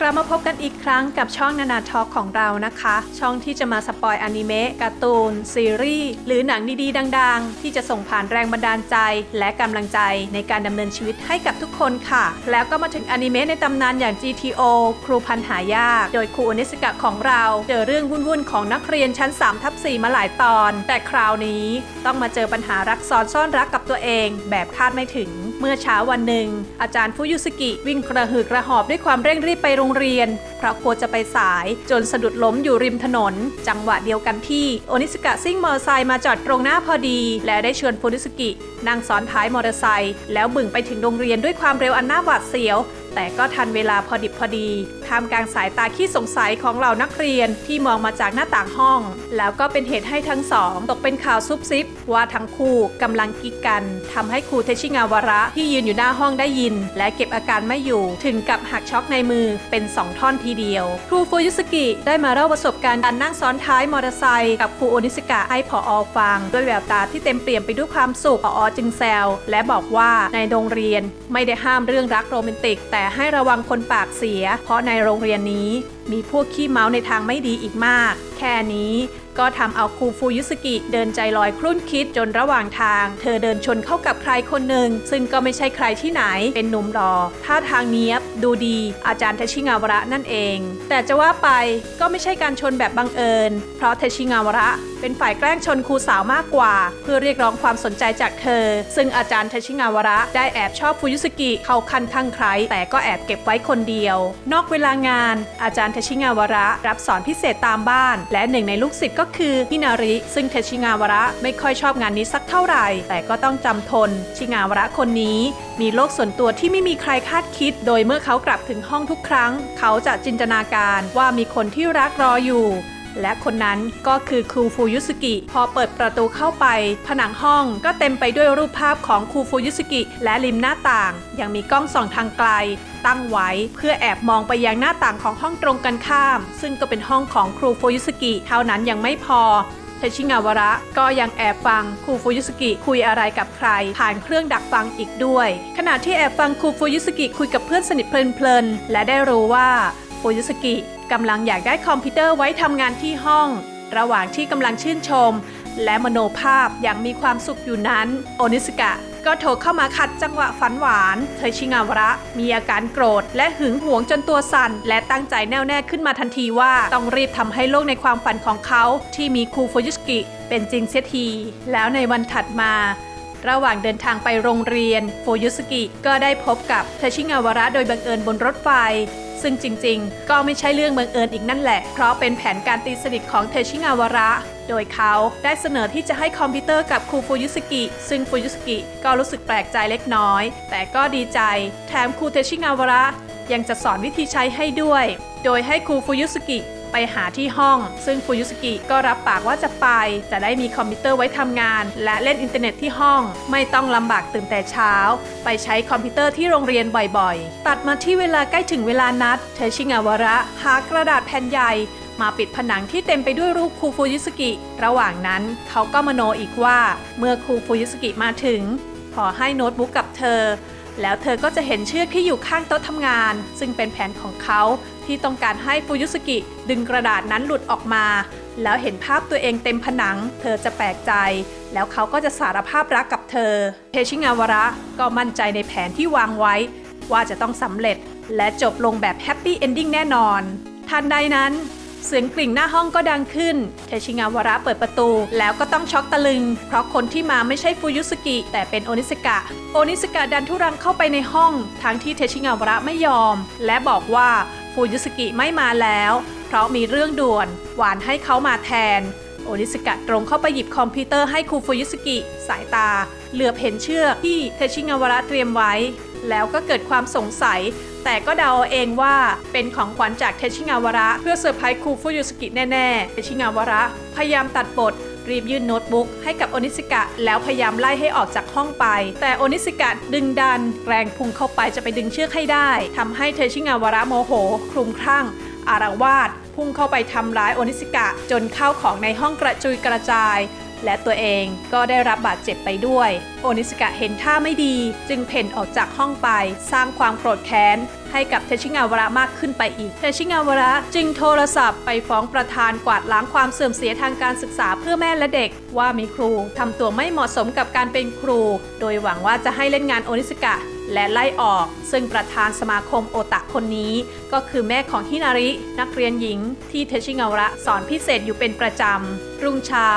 กลับมาพบกันอีกครั้งกับช่องนานาทอล์กของเรานะคะ ช่องที่จะมาสปอยอนิเมะการ์ตูน ซีรีส์ หรือหนังดีๆ ดังๆ ที่จะส่งผ่านแรงบันดาลใจ และกำลังใจในการดำเนินชีวิตให้กับทุกคนค่ะ แล้วก็มาถึงอนิเมะในตำนานอย่าง GTO ครูพันหายาก โดยครูอนิสกะของเรา เจอเรื่องวุ่นๆของนักเรียนชั้น3ทับ4มาหลายตอน แต่คราวนี้ต้องมาเจอปัญหารักซ้อนซ่อนรักกับตัวเอง แบบคาดไม่ถึง เมื่อเช้าวันหนึ่ง อาจารย์ฟุยุสกิวิ่งกระหืดกระหอบด้วยความเร่งรีบไปโรงเรียน เพราะกลัวจะไปสายจนสะดุดล้มอยู่ริมถนน จังหวะเดียวกันที่โอนิสกะซิ่งมอเตอร์ไซค์มาจอดตรงหน้าพอดี และได้เชิญฟุยุสกินั่งซ้อนท้ายมอเตอร์ไซค์แล้วบึ่งไปถึงโรงเรียนด้วยความเร็วอันน่าหวาดเสียว แต่ก็ทันเวลาพอดิบพอดีท่ามกลางสายตาขี้สงสัยของเหล่านักเรียนที่มองมาจากหน้าต่างห้อง แล้วก็เป็นเหตุให้ทั้งสอง ตกเป็นข่าวซุบซิบ ว่าทั้งคู่กำลังกิ๊กกันทำให้ครูเทชิงาวระ ที่ยืนอยู่หน้าห้องได้ยิน และเก็บอาการไม่อยู่ ถึงกับหักช็อกในมือเป็นสองท่อนทีเดียว ครูฟูยุสกิได้มาเล่าประสบการณ์การนั่งซ้อนท้ายมอเตอร์ไซค์กับครูโอนิสกะให้ผออฟัง ด้วยแววตาที่เต็มเปี่ยมไปด้วยความสุขผอจึงแซวและบอกว่าในโรงเรียนไม่ได้ห้ามเรื่องรักโรแมนติกแต่ให้ระวังคนปากเสีย เพราะในโรงเรียนนี้มีพวกขี้เมาในทางไม่ดีอีกมาก แค่นี้ ก็ทำเอาครูฟูยุสกิเดินใจลอยครุ่นคิดจนระหว่างทาง เธอเดินชนเข้ากับใครคนหนึ่ง ซึ่งก็ไม่ใช่ใครที่ไหนเป็นหนุ่มรอท่าทางเนี้ยบ ดูดีอาจารย์เทชิงาวระนั่นเอง แต่จะว่าไปก็ไม่ใช่การชนแบบบังเอิญ เพราะเทชิงาวระเป็นฝ่ายแกล้งชนครูสาวมากกว่า เพื่อเรียกร้องความสนใจจากเธอ ซึ่งอาจารย์เทชิงาวระได้แอบชอบฟูยุสกิเข้าคันข้างใครแต่ก็แอบเก็บไว้คนเดียว นอกเวลางาน อาจารย์เทชิงาวระรับสอนพิเศษตามบ้าน และหนึ่งในลูกศิษย์ก็คือฮินาริ ซึ่งเทชิงาวระไม่ค่อยชอบงานนี้สักเท่าไหร่ แต่ก็ต้องจำทน ชิงาวระคนนี้ มีโลกส่วนตัวที่ไม่มีใครคาดคิด โดยเมื่อเขากลับถึงห้องทุกครั้ง เขาจะจินตนาการว่ามีคนที่รักรออยู่ และคนนั้นก็คือครูฟูยุสกิ พอเปิดประตูเข้าไป ผนังห้องก็เต็มไปด้วยรูปภาพของครูฟูยุสกิ และริมหน้าต่าง ยังมีกล้องส่องทางไกล ตั้งไว้เพื่อแอบมองไปยังหน้าต่างของห้องตรงกันข้าม ซึ่งก็เป็นห้องของครูฟูยุสกิ เท่านั้นยังไม่พอเทชิงาวระ ก็ยังแอบฟังครูฟูยุสกิคุยอะไรกับใคร ผ่านเครื่องดักฟังอีกด้วย ขณะที่แอบฟังครูฟูยุสกิคุยกับเพื่อนสนิทเพลินๆและได้รู้ว่า ฟูยุสกิกำลังอยากได้คอมพิวเตอร์ไว้ทำงานที่ห้อง ระหว่างที่กำลังชื่นชม และมโนภาพอย่างมีความสุขอยู่นั้น โอนิสกะก็โทรเข้ามาขัดจังหวะฝันหวาน เทชิงาวระ มีอาการโกรธ และหึงหวงจนตัวสั่น และตั้งใจแน่วแน่ขึ้นมาทันทีว่า ต้องรีบทำให้โลกในความฝันของเขา ที่มีครูโฟยุสกิ เป็นจริงเสียที แล้วในวันถัดมา ระหว่างเดินทางไปโรงเรียน โฟยุสกิก็ได้พบกับเทชิงาวระโดยบังเอิญบนรถไฟ ซึ่งจริงๆ ก็ไม่ใช่เรื่องบังเอิญอีกนั่นแหละ เพราะเป็นแผนการตีสนิทของเทชิงาวระ โดยเขาได้เสนอที่จะให้คอมพิวเตอร์กับครูฟูยุสกิ ซึ่งฟูยุสกิก็รู้สึกแปลกใจเล็กน้อย แต่ก็ดีใจ แถมครูเทชิงาวระยังจะสอนวิธีใช้ให้ด้วย โดยให้ครูฟูยุสกิ ไปหาที่ห้อง ซึ่งฟูยุสกิก็รับปากว่าจะไป จะได้มีคอมพิวเตอร์ไว้ทำงาน และเล่นอินเทอร์เน็ตที่ห้อง ไม่ต้องลำบากตื่นแต่เช้า ไปใช้คอมพิวเตอร์ที่โรงเรียนบ่อยๆ ตัดมาที่เวลาใกล้ถึงเวลานัดเทชิงาวระหากระดาษแผ่นใหญ่มาปิดผนังที่เต็มไปด้วยรูปครูฟูยุสกิ ระหว่างนั้นเขาก็มโนอีกว่า เมื่อครูฟูยุสกิมาถึง ขอให้โน้ตบุ๊กกับเธอ แล้วเธอก็จะเห็นเชือกที่อยู่ข้างโต๊ะทำงาน ซึ่งเป็นแผนของเขา ที่ต้องการให้ฟูยุสกิดึงกระดาษนั้นหลุดออกมา แล้วเห็นภาพตัวเองเต็มผนัง เธอจะแปลกใจ แล้วเขาก็จะสารภาพรักกับเธอเทชิงาวระก็มั่นใจในแผนที่วางไว้ ว่าจะต้องสำเร็จ และจบลงแบบแฮปปี้เอนดิ้งแน่นอน ทันใดนั้นเสียงกริ่งหน้าห้องก็ดังขึ้น เทชิงาวระเปิดประตู แล้วก็ต้องช็อกตะลึง เพราะคนที่มาไม่ใช่ฟูยุสกิ แต่เป็นโอนิสกะ โอนิสกะดันทุรังเข้าไปในห้อง ทั้งที่เทชิงาวระไม่ยอม และบอกว่า ฟูยุสกิไม่มาแล้ว เพราะมีเรื่องด่วน หวานให้เขามาแทน โอนิสกะตรงเข้าไปหยิบคอมพิวเตอร์ให้ครูฟูยุสกิ สายตา เหลือบเห็นเชือกที่เทชิงาวระเตรียมไว้ แล้วก็เกิดความสงสัย แต่ก็เดาเอาเองว่าเป็นของขวัญจากเทชิงาวระ เพื่อเซอร์ไพรส์ครูฟูยุสกิแน่ๆ เทชิงาวระพยายามตัดบท รีบยื่นโน้ตบุ๊กให้กับโอนิสกะ แล้วพยายามไล่ให้ออกจากห้องไป แต่โอนิสกะดึงดัน แรงพุ่งเข้าไปจะไปดึงเชือกให้ได้ทำให้เทชิงาวระโมโห คลุมคลั่ง อารวาสพุ่งเข้าไปทำร้ายโอนิสกะ จนเข้าของในห้องกระจุยกระจาย และตัวเองก็ได้รับบาดเจ็บไปด้วย โอนิสกะเห็นท่าไม่ดี จึงเพ่นออกจากห้องไป สร้างความโกรธแค้น ให้กับเทชิงาวระมากขึ้นไปอีก เทชิงาวระจึงโทรศัพท์ไปฟ้องประธานกวาดล้างความเสื่อมเสียทางการศึกษาเพื่อแม่และเด็ก ว่ามีครูทำตัวไม่เหมาะสมกับการเป็นครู โดยหวังว่าจะให้เล่นงานโอนิสกะและไล่ออก ซึ่งประธานสมาคมโอตะคนนี้ ก็คือแม่ของฮินาริ นักเรียนหญิง ที่เทชิงาวระสอนพิเศษอยู่เป็นประจำ รุ่งเช้า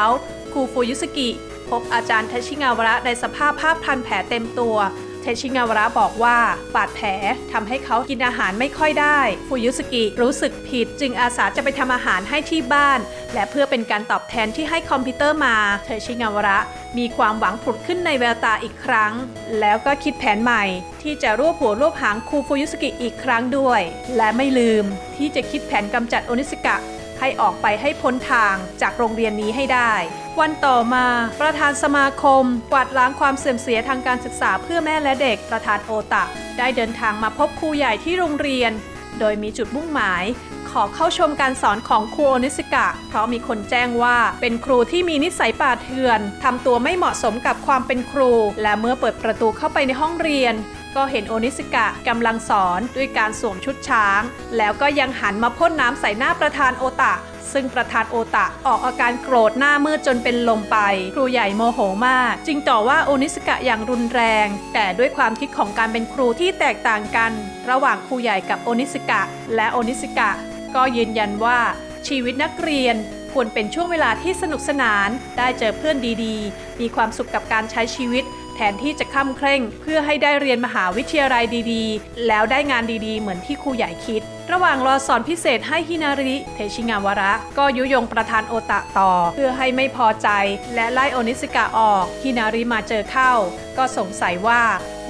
ครูฟูยุสกิ พบอาจารย์เทชิงาวระในสภาพภาพพันแผลเต็มตัว เทชิงาวระบอกว่าบาดแผลทำให้เขากินอาหารไม่ค่อยได้ ฟูยุสกิรู้สึกผิด จึงอาสาจะไปทำอาหารให้ที่บ้าน และเพื่อเป็นการตอบแทนที่ให้คอมพิวเตอร์มา เทชิงาวระมีความหวังผุดขึ้นในแววตาอีกครั้ง แล้วก็คิดแผนใหม่ ที่จะรวบหัวรวบหางครูฟูยุสกิอีกครั้งด้วย และไม่ลืมที่จะคิดแผนกำจัดโอนิสกะ ให้ออกไปให้พ้นทางจากโรงเรียนนี้ให้ได้ วันต่อมาประธานสมาคม กวาดล้างความเสื่อมเสียทางการศึกษาเพื่อแม่และเด็กประธานโอตะ ได้เดินทางมาพบครูใหญ่ที่โรงเรียน โดยมีจุดมุ่งหมาย ขอเข้าชมการสอนของครูโอนิสกะ เพราะมีคนแจ้งว่าเป็นครูที่มีนิสัยป่าเถื่อนทำตัวไม่เหมาะสมกับความเป็นครู และเมื่อเปิดประตูเข้าไปในห้องเรียน ก็เห็นโอนิสกะกำลังสอนด้วยการสวมชุดช้าง แล้วก็ยังหันมาพ่นน้ำใส่หน้าประธานโอตะ ซึ่งประธานโอตะออกอาการโกรธหน้ามืดจนเป็นลมไป ครูใหญ่โมโหมาก จึงต่อว่าโอนิสกะอย่างรุนแรง แต่ด้วยความคิดของการเป็นครูที่แตกต่างกัน ระหว่างครูใหญ่กับโอนิสกะ และโอนิสกะ ก็ยืนยันว่าชีวิตนักเรียนควรเป็นช่วงเวลาที่สนุกสนาน ได้เจอเพื่อนดีๆ มีความสุขกับการใช้ชีวิต นที่จะค่ำเคร่ง เพื่อให้ได้เรียนมหาวิทยาลัยดีๆ แล้วได้งานดีๆ เหมือนที่ครูใหญ่คิด ระหว่างรอสอนพิเศษให้ฮินาริเทชิงาวระ ก็ยุยงประธานโอตะต่อ เพื่อให้ไม่พอใจ และไล่โอนิสกะออกฮินาริมาเจอเข้า ก็สงสัยว่า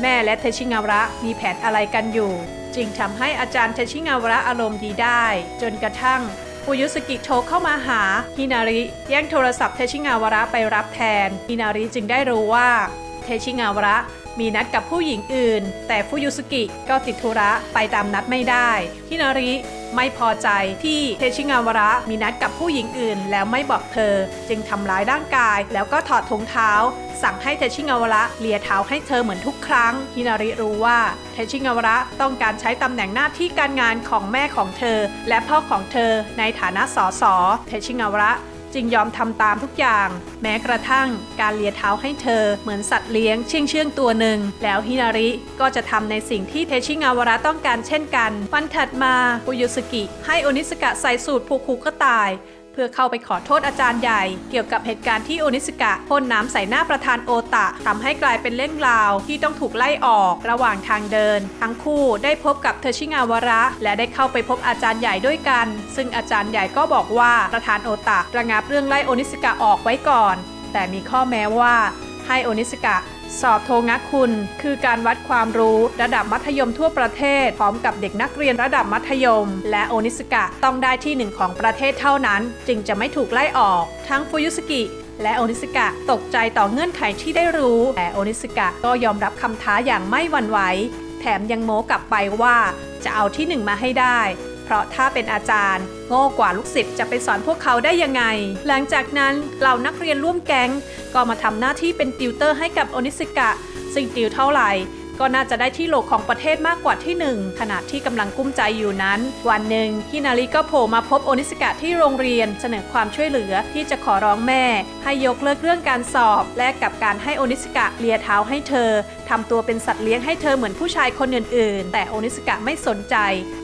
แม่และเทชิงาวระมีแผนอะไรกันอยู่จึงทำให้อาจารย์เทชิงาวระอารมณ์ดีได้ จนกระทั่งฟูยุสกิโทรเข้ามาหาฮินาริแย่งโทรศัพท์เทชิงาวระไปรับแทนฮินาริจึงได้รู้ว่า เทชิงาวระ มีนัดกับผู้หญิงอื่น แต่ฟูยุสุกิก็ติดธุระไปตามนัดไม่ได้ฮินาริไม่พอใจที่เทชิงาวระมีนัดกับผู้หญิงอื่น แล้วไม่บอกเธอ จึงทำร้ายร่างกาย แล้วก็ถอดถุงเท้า สั่งให้เทชิงาวระเลียเท้าให้เธอเหมือนทุกครั้งฮินาริรู้ว่าเทชิงาวระต้องการใช้ตำแหน่งหน้าที่การงานของแม่ของเธอ และพ่อของเธอในฐานะสสเทชิงาวระ จึงยอมทำตามทุกอย่าง แม้กระทั่งการเลียเท้าให้เธอเหมือนสัตว์เลี้ยงเชื่องเชื่องตัวหนึ่ง แล้วฮินาริก็จะทำในสิ่งที่เทชิงาวระต้องการเช่นกัน วันถัดมาปุยุสกิให้โอนิสกะใส่สูตรผูกคูกระต่าย เพื่อเข้าไปขอโทษอาจารย์ใหญ่ เกี่ยวกับเหตุการณ์ที่โอนิสกะพ่นน้ำใส่หน้าประธานโอตะทำให้กลายเป็นเล่นราวที่ต้องถูกไล่ออกระหว่างทางเดิน ทั้งคู่ได้พบกับเทชิงาวระ และได้เข้าไปพบอาจารย์ใหญ่ด้วยกัน ซึ่งอาจารย์ใหญ่ก็บอกว่าประธานโอตะระงับเรื่องไล่โอนิสกะออกไว้ก่อน แต่มีข้อแม้ว่าให้โอนิสกะ สอบโทงักคุณ คือการวัดความรู้ระดับมัธยมทั่วประเทศ พร้อมกับเด็กนักเรียนระดับมัธยม และโอนิสกะต้องได้ที่หนึ่งของประเทศเท่านั้น จึงจะไม่ถูกไล่ออก ทั้งฟูยุสกิและโอนิสกะตกใจต่อเงื่อนไขที่ได้รู้ แต่โอนิสกะก็ยอมรับคำท้าอย่างไม่หวั่นไหวแถมยังโม้กลับไปว่าจะเอาที่หนึ่งมาให้ได้ เพราะถ้าเป็นอาจารย์ โง่กว่าลูกศิษย์จะไปสอนพวกเขาได้ยังไง หลังจากนั้นเหล่านักเรียนร่วมแก๊ง ก็มาทำหน้าที่เป็นติวเตอร์ให้กับโอนิสกะ ซึ่งติวเท่าไหร่ ก็น่าจะได้ที่โหลของประเทศมากกว่าที่หนึ่งขณะที่กำลังกุ้มใจอยู่นั้น วันหนึ่งฮินาริก็โผล่มาพบโอนิสกะที่โรงเรียนเสนอความช่วยเหลือที่จะขอร้องแม่ ให้ยกเลิกเรื่องการสอบ และกับการให้โอนิสกะเลียเท้าให้เธอทำตัวเป็นสัตว์เลี้ยงให้เธอเหมือนผู้ชายคนอื่นๆ แต่โอนิสกะไม่สนใจ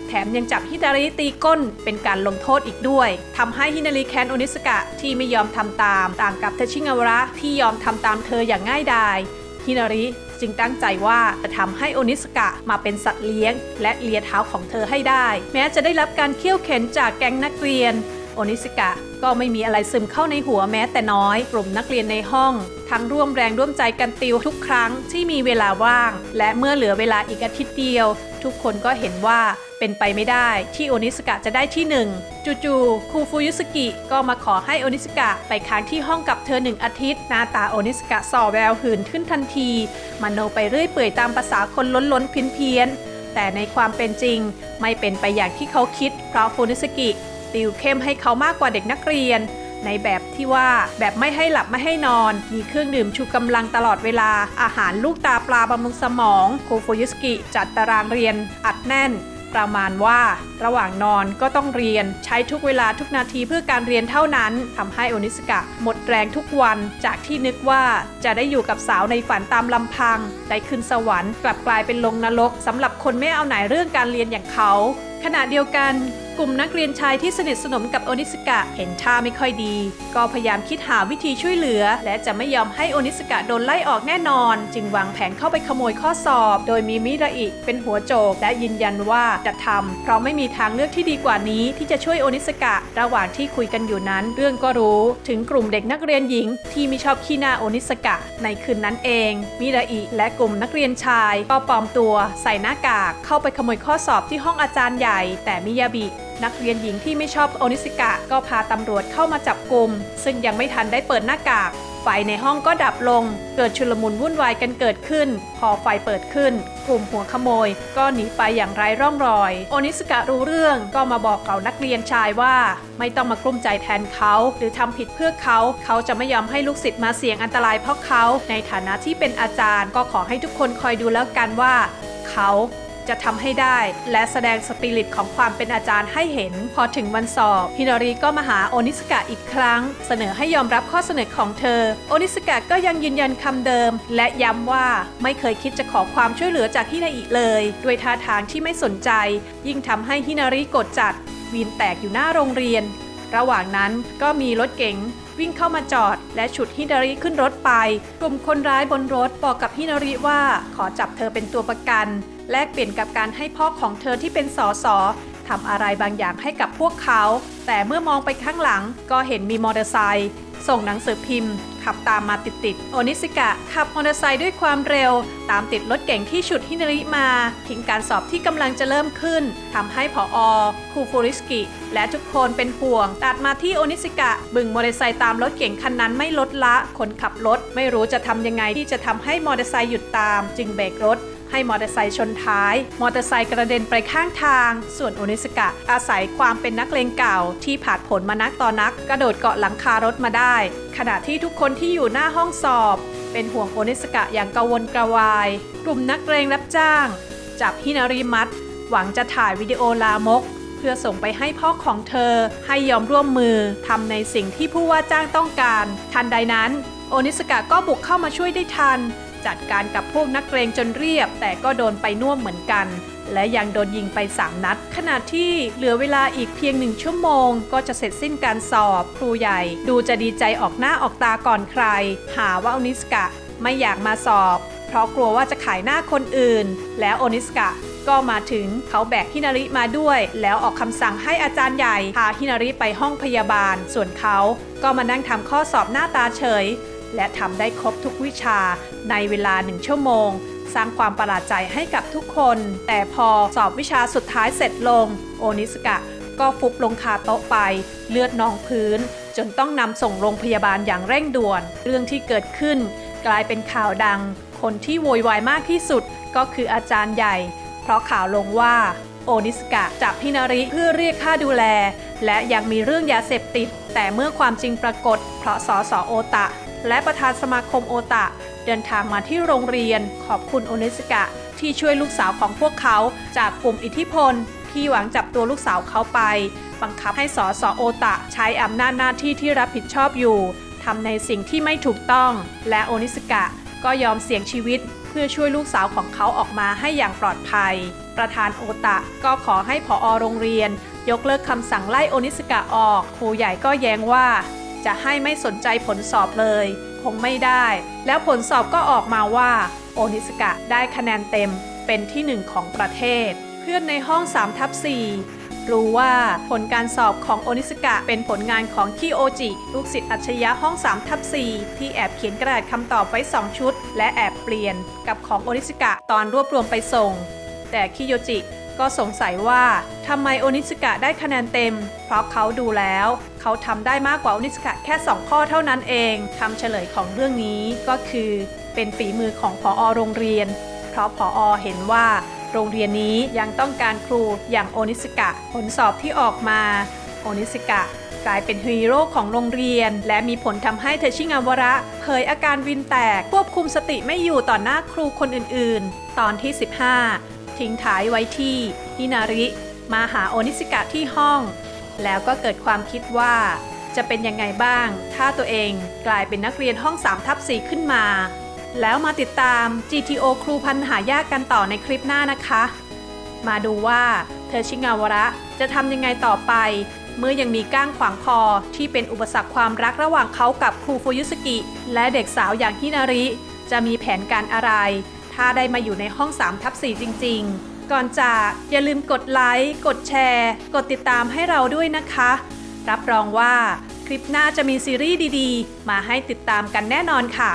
แถมยังจับฮินาริตีก้นเป็นการลงโทษอีกด้วยทำให้ฮินาริแค้นโอนิสกะที่ไม่ยอมทำตาม ต่างกับเทชิงาวระที่ยอมทำตามเธออย่างง่ายดายฮินาริ จึงตั้งใจว่าจะทำให้โอนิสกะมาเป็นสัตว์เลี้ยง และเลียเท้าของเธอให้ได้ แม้จะได้รับการเคี่ยวเข็นจากแก๊งนักเรียน โอนิสกะก็ไม่มีอะไรซึมเข้าในหัวแม้แต่น้อย กลุ่มนักเรียนในห้อง ทั้งร่วมแรงร่วมใจกันติวทุกครั้งที่มีเวลาว่าง และเมื่อเหลือเวลาอีกอาทิตย์เดียว ทุกคนก็เห็นว่าเป็นไปไม่ได้ที่โอนิสกะจะได้ที่หนึ่งจู่ๆครูฟูยุสกิก็มาขอให้โอนิสกะไปค้างที่ห้องกับเธอหนึ่งอาทิตย์ หน้าตาโอนิสกะส่อแววหื่นขึ้นทันทีมโนไปเรื่อยเปื่อยตามภาษาคนล้นล้นเพี้ยนเพียนแต่ในความเป็นจริง ไม่เป็นไปอย่างที่เขาคิด เพราะฟูนิสกิติวเข้มให้เขามากกว่าเด็กนักเรียน ในแบบที่ว่าแบบไม่ให้หลับไม่ให้นอน มีเครื่องดื่มชูกำลังตลอดเวลา อาหารลูกตาปลาบำรุงสมองโคฟูยุสกิจัดตารางเรียนอัดแน่นประมาณว่าระหว่างนอนก็ต้องเรียนใช้ทุกเวลาทุกนาทีเพื่อการเรียนเท่านั้นทำให้โอนิสกะ หมดแรงทุกวันจากที่นึกว่าจะได้อยู่กับสาวในฝันตามลำพัง ได้ขึ้นสวรรค์กลับกลายเป็นลงนรกสำหรับคนไม่เอาไหนเรื่องการเรียนอย่างเขา ขณะเดียวกัน กลุ่มนักเรียนชายที่สนิทสนมกับโอนิสกะเห็นท่าไม่ค่อยดี ก็พยายามคิดหาวิธีช่วยเหลือ และจะไม่ยอมให้โอนิสกะโดนไล่ออกแน่นอน จึงวางแผนเข้าไปขโมยข้อสอบ โดยมีมิราอิเป็นหัวโจก และยืนยันว่าจะทำเพราะไม่มีทางเลือกที่ดีกว่านี้ ที่จะช่วยโอนิสกะ ระหว่างที่คุยกันอยู่นั้น เรื่องก็รู้ถึงกลุ่มเด็กนักเรียนหญิง ที่ไม่ชอบขี้หน้าโอนิสกะ ในคืนนั้นเอง มิราอิและกลุ่มนักเรียนชายก็ปลอมตัว ใส่หน้ากากเข้าไปขโมยข้อสอบที่ห้องอาจารย์ใหญ่ แต่มิยาบิ นักเรียนหญิงที่ไม่ชอบโอนิสิกะก็พาตำรวจเข้ามาจับกลุ่ม ซึ่งยังไม่ทันได้เปิดหน้ากาก ไฟในห้องก็ดับลง เกิดชุลมุนวุ่นวายกันเกิดขึ้น พอไฟเปิดขึ้น กลุ่มหัวขโมย ก็หนีไปอย่างไร้ร่องรอย โอนิสกะรู้เรื่องก็มาบอกเหล่านักเรียนชายว่า ไม่ต้องมากลุ้มใจแทนเขา หรือทำผิดเพื่อเขา เขาจะไม่ยอมให้ลูกศิษย์มาเสี่ยงอันตรายเพราะเขา ในฐานะที่เป็นอาจารย์ ก็ขอให้ทุกคนคอยดูแล้วกันว่า เขา จะทำให้ได้ และแสดงสปิริตของความเป็นอาจารย์ให้เห็น พอถึงวันสอบฮินาริก็มาหาโอนิสกะอีกครั้ง เสนอให้ยอมรับข้อเสนอของเธอ โอนิสกะก็ยังยืนยันคำเดิม และย้ำว่าไม่เคยคิดจะขอความช่วยเหลือจากฮินาอิเลย ด้วยท่าทางที่ไม่สนใจ ยิ่งทำให้ฮินาริกดจัดวีนแตกอยู่หน้าโรงเรียน ระหว่างนั้นก็มีรถเก๋ง วิ่งเข้ามาจอด และฉุดฮินาริขึ้นรถไป กลุ่มคนร้ายบนรถบอกกับฮินาริว่าขอจับเธอเป็นตัวประกัน แลกเปลี่ยนกับการให้พ่อของเธอที่เป็นสอสอทำอะไรบางอย่างให้กับพวกเขา แต่เมื่อมองไปข้างหลังก็เห็นมีมอเตอร์ไซค์ ส่งหนังสือพิมพ์ ขับตามมาติดๆ โอนิสกะ ขับมอเตอร์ไซค์ด้วยความเร็ว ตามติดรถเก๋งที่ฉุดฮินาริมา ทิ้งการสอบที่กำลังจะเริ่มขึ้นทำให้ผออคูฟูริสกิ และทุกคนเป็นห่วง ตัดมาที่โอนิสกะ บึงมอเตอร์ไซค์ตามรถเก๋งคันนั้นไม่ลดละ คนขับรถไม่รู้จะทำยังไงที่จะทำให้มอเตอร์ไซค์หยุดตาม จึงเบรกรถ ให้มอเตอร์ไซค์ชนท้าย มอเตอร์ไซค์กระเด็นไปข้างทาง ส่วนโอนิสกะ อาศัยความเป็นนักเลงเก่าที่ผาดผลมานักต่อนัก กระโดดเกาะหลังคารถมาได้ ขณะที่ทุกคนที่อยู่หน้าห้องสอบ เป็นห่วงโอนิสกะอย่างกังวลกระวาย กลุ่มนักเลงรับจ้าง จับฮินาริมัดหวังจะถ่ายวิดีโอลามก เพื่อส่งไปให้พ่อของเธอ ให้ยอมร่วมมือทำในสิ่งที่ผู้ว่าจ้างต้องการ ทันใดนั้น โอนิสกะก็บุกเข้ามาช่วยได้ทัน จัดการกับพวกนักเรงจนเรียบ แต่ก็โดนไปน่วมเหมือนกัน และยังโดนยิงไปสามนัด ขณะที่เหลือเวลาอีกเพียงหนึ่งชั่วโมง ก็จะเสร็จสิ้นการสอบ ครูใหญ่ ดูจะดีใจออกหน้าออกตาก่อนใคร หาว่าอนิสกะไม่อยากมาสอบ เพราะกลัวว่าจะขายหน้าคนอื่น แล้วอนิสกะก็มาถึงเขาแบกฮินาริมาด้วย แล้วออกคำสั่งให้อาจารย์ใหญ่พาฮินาริไปห้องพยาบาล ส่วนเขาก็มานั่งทำข้อสอบหน้าตาเฉย และทำได้ครบทุกวิชาในเวลาหนึ่งชั่วโมง สร้างความประหลาดใจให้กับทุกคน แต่พอสอบวิชาสุดท้ายเสร็จลง โอนิสกะก็ฟุบลงคาโต๊ะไป เลือดนองพื้น จนต้องนำส่งโรงพยาบาลอย่างเร่งด่วน เรื่องที่เกิดขึ้น กลายเป็นข่าวดัง คนที่โวยวายมากที่สุดก็คืออาจารย์ใหญ่ เพราะข่าวลงว่าโอนิสกะจับพินาริเพื่อเรียกค่าดูแล และยังมีเรื่องยาเสพติด แต่เมื่อความจริงปรากฏ เพราะสอสอโอตะ และประธานสมาคมโอตะ เดินทางมาที่โรงเรียนขอบคุณโอนิสกะ ที่ช่วยลูกสาวของพวกเขาจากกลุ่มอิทธิพล ที่หวังจับตัวลูกสาวเขาไป บังคับให้สอสอโอตะ ใช้อำนาจหน้าที่ที่รับผิดชอบอยู่ทำในสิ่งที่ไม่ถูกต้อง และโอนิสกะก็ยอมเสี่ยงชีวิตเพื่อช่วยลูกสาวของเขาออกมาให้อย่างปลอดภัย ประธานโอตะก็ขอให้ผอโรงเรียน ยกเลิกคำสั่งไล่โอนิสกะออก ครูใหญ่ก็แย้งว่า จะให้ไม่สนใจผลสอบเลย คงไม่ได้ แล้วผลสอบก็ออกมาว่า โอนิสกะได้คะแนนเต็มเป็นที่หนึ่งของประเทศ เพื่อนในห้อง3ทับ4รู้ว่าผลการสอบของโอนิสกะเป็นผลงานของคิโอจิ ลูกศิษย์อัจฉริยะห้อง3ทับ4ที่แอบเขียนกระดาษคำตอบไว้ 2 ชุด และแอบเปลี่ยนกับของโอนิสกะตอนรวบรวมไปส่ง แต่คิโยจิ ก็สงสัยว่าทำไมโอนิสกะได้คะแนนเต็ม เพราะเขาดูแล้ว เขาทำได้มากกว่าโอนิสกะแค่ 2 ข้อเท่านั้นเองคำเฉลยของเรื่องนี้ก็คือ เป็นฝีมือของพอโรงเรียน เพราะพอเห็นว่า โรงเรียนนี้ยังต้องการครูอย่างโอนิสกะผลสอบที่ออกมาโอนิสกะกลายเป็นฮีโร่ของโรงเรียน และมีผลทำให้เทชิงาวระเผยอาการวินแตกควบคุมสติไม่อยู่ต่อหน้าครูคนอื่นๆ ตอนที่ 15 ทิ้งท้ายไว้ที่ฮินาริ มาหาโอนิสกะที่ห้อง แล้วก็เกิดความคิดว่า จะเป็นยังไงบ้าง ถ้าตัวเองกลายเป็นนักเรียนห้อง3ทับ4ขึ้นมา แล้วมาติดตาม GTO ครูพันหายากกันต่อในคลิปหน้านะคะ มาดูว่าเธอชิงาวระจะทำยังไงต่อไป เมื่อยังมีก้างขวางคอที่เป็นอุปสรรคความรักระหว่างเขากับครูฟูยุสกิ และเด็กสาวอย่างฮินาริ จะมีแผนการอะไร ถ้าได้มาอยู่ในห้อง3ทับ4จริง ๆ ก่อนจากอย่าลืมกดไลค์กดแชร์ กดติดตามให้เราด้วยนะคะ รับรองว่าคลิปหน้าจะมีซีรีส์ดีๆ มาให้ติดตามกันแน่นอนค่ะ